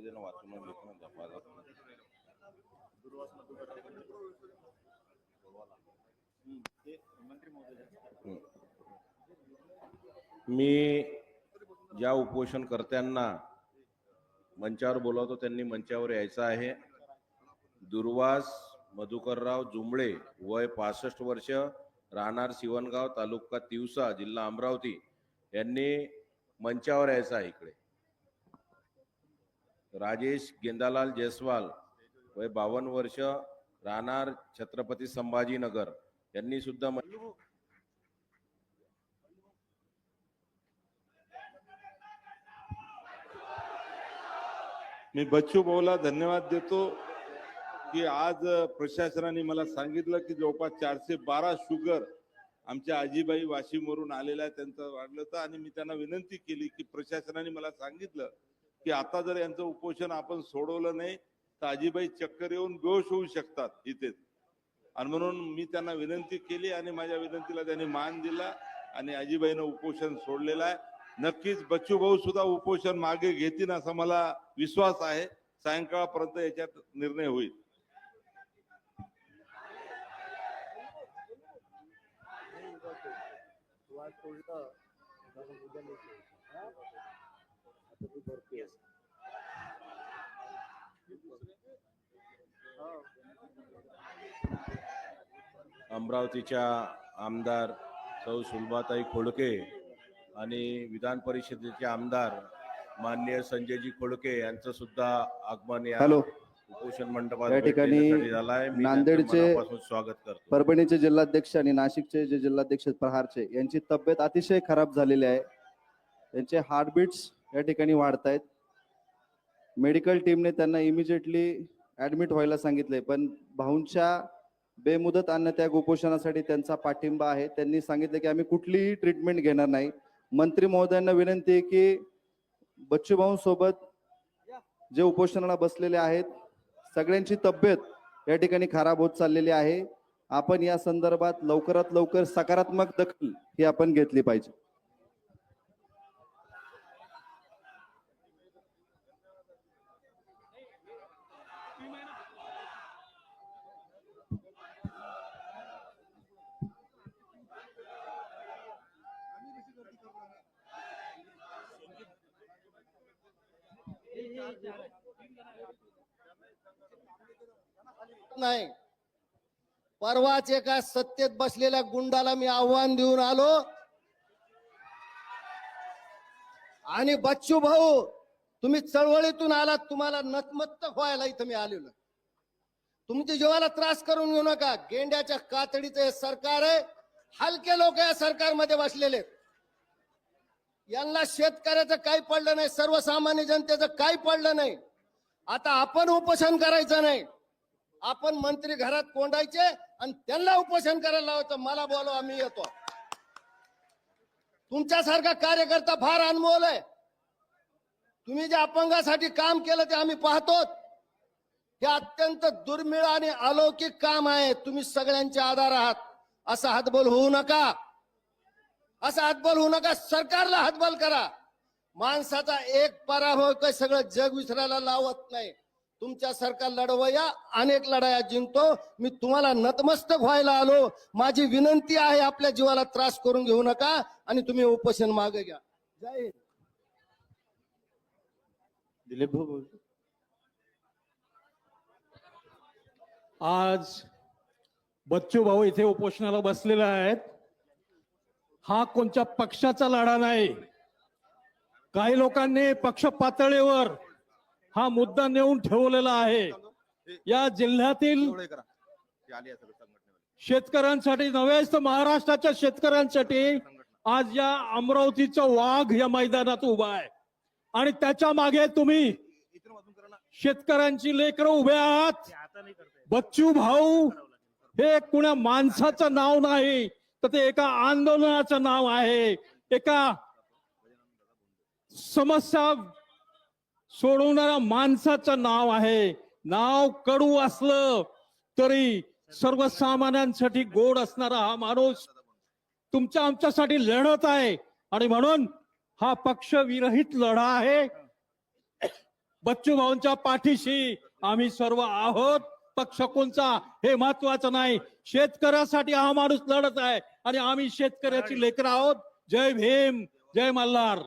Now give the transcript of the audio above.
जाऊ वाचून मी ज्या उपोषणकर्त्यांना मंचावर बोलावतो त्यांनी मंचावर यायचं आहे. दुर्वास मधुकरराव जुंबळे वय पासष्ट वर्ष राहणार शिवणगाव तालुका तिवसा जिल्हा अमरावती. यांनी मंचावर यायचं आहे इकडे. राजेश गेंदालाल जयस्वाल वय बावन्न वर्ष राहणार छत्रपती संभाजीनगर. यांनी सुद्धा मी बच्चू भाऊला धन्यवाद देतो की आज प्रशासनाने मला सांगितलं की जवळपास चारशे बारा शुगर आमच्या आजीबाई वाशिमवरून आलेल्या त्यांचं वाढलं होतं. आणि मी त्यांना विनंती केली की प्रशासनाने मला सांगितलं की आता जर यांचं उपोषण आपण सोडवलं नाही तर आजीबाई चक्कर येऊन बेहोश होऊ शकतात इथेच आणि म्हणून मी त्यांना विनंती केली आणि माझ्या विनंतीला त्यांनी मान दिला आणि आजीबाईनं उपोषण सोडलेलं आहे. नक्कीच बच्चू भाऊ सुद्धा उपोषण मागे घेतील असा मला विश्वास आहे. सायंकाळपर्यंत याच्यात निर्णय होईल. अमरावतीच्या आमदार सौ सुलभाताई खोडके आणि विधान परिषदेचे आमदार माननीय संजयजी खोडके यांचं सुद्धा आगमन या हॅलो. उपोषण मंडपात या ठिकाणी देण्यासाठी झालं आहे मी त्यांचं नांदेडचे मनापासून स्वागत करतो. परभणीचे जिल्हाध्यक्ष आणि नाशिकचे जे जिल्हाध्यक्ष आहेत प्रहारचे यांची तब्येत अतिशय खराब झालेली आहे. त्यांचे हार्टबीट्स या ठिकाणी वाढत आहेत मेडिकल टीमने त्यांना इमिजिएटली ॲडमिट व्हायला सांगितले पण भाऊंच्या बेमुदत अन्नत्याग उपोषणासाठी त्यांचा पाठिंबा आहे. त्यांनी सांगितलं की आम्ही कुठलीही ट्रीटमेंट घेणार नाही. मंत्री महोदयांना विनंती आहे की बच्चू भाऊंसोबत जे उपोषणाला बसलेले आहेत सगळ्यांची तब्येत या ठिकाणी खराब होत चाललेली आहे. आपण या संदर्भात लवकरात लवकर सकारात्मक दखल ही आपण घेतली पाहिजे. नाही. परवाच एका सत्तेत बसलेल्या गुंडाला मी आव्हान देऊन आलो. आणि बच्चू भाऊ तुम्ही चळवळीतून आलात तुम्हाला नतमत्त व्हायला इथं मी आलेलो. तुमच्या जीवाला त्रास करून घेऊ नका. गेंड्याच्या कातडीचं हे सरकार आहे. हलके लोक या सरकारमध्ये बसलेले यांना शेतकऱ्याचं काही पडलं नाही सर्वसामान्य जनतेचं काही पडलं नाही. आता आपण उपोषण करायचं नाही. आपण मंत्री घरात कोंडायचे आणि त्यांना उपोषण करायला लावायचं. मला बोलो आम्ही येतो. तुमच्यासारखा कार्यकर्ता फार अनमोल आहे. तुम्ही जे अपंगासाठी काम केलं ते आम्ही पाहतो हे अत्यंत दुर्मिळ आणि अलौकिक काम आहे. तुम्ही सगळ्यांचे आधार आहात. असा हातबल होऊ नका. असा हातबल होऊ नका. सरकारला हातबल करा. माणसाचा एक पराभव काही सगळं जग विसरायला लावत नाही. तुमच्या सरकार लढवया अनेक लढाया जिंकतो. मी तुम्हाला नतमस्तक व्हायला आलो. माझी विनंती आहे आपल्या जीवाला त्रास करून घेऊ नका आणि तुम्ही उपोषण मागे घ्या. जय दिलीप भाऊ बोल. आज बच्चू भाऊ इथे उपोषणाला बसलेले आहेत. हा कोणत्या पक्षाचा लढा नाही. काही लोकांनी पक्ष पातळीवर हा मुद्दा नेऊन ठेवलेला आहे. या जिल्ह्यातील शेतकऱ्यांसाठी नव्हेच तर महाराष्ट्राच्या शेतकऱ्यांसाठी आज या अमरावतीचा वाघ या मैदानात उभा आहे. आणि त्याच्यामागे तुम्ही शेतकऱ्यांची लेकरं उभे आहात. बच्चू भाऊ हे कुणा माणसाचं नाव नाही तर ते एका आंदोलनाचं नाव आहे. एका समस्या सोडवणाऱ्या माणसाचं नाव आहे. नाव कडू असलं तरी सर्वसामान्यांसाठी गोड असणारा हा माणूस तुमच्या आमच्यासाठी लढत आहे. आणि म्हणून हा पक्ष विरहित लढा आहे. बच्चू भाऊंच्या पाठीशी आम्ही सर्व आहोत. पक्ष कोणचा हे महत्वाचं नाही. शेतकऱ्यासाठी हा माणूस लढत आहे. आणि आम्ही शेतकऱ्याची लेकर आहोत. जय भीम जय मल्हार.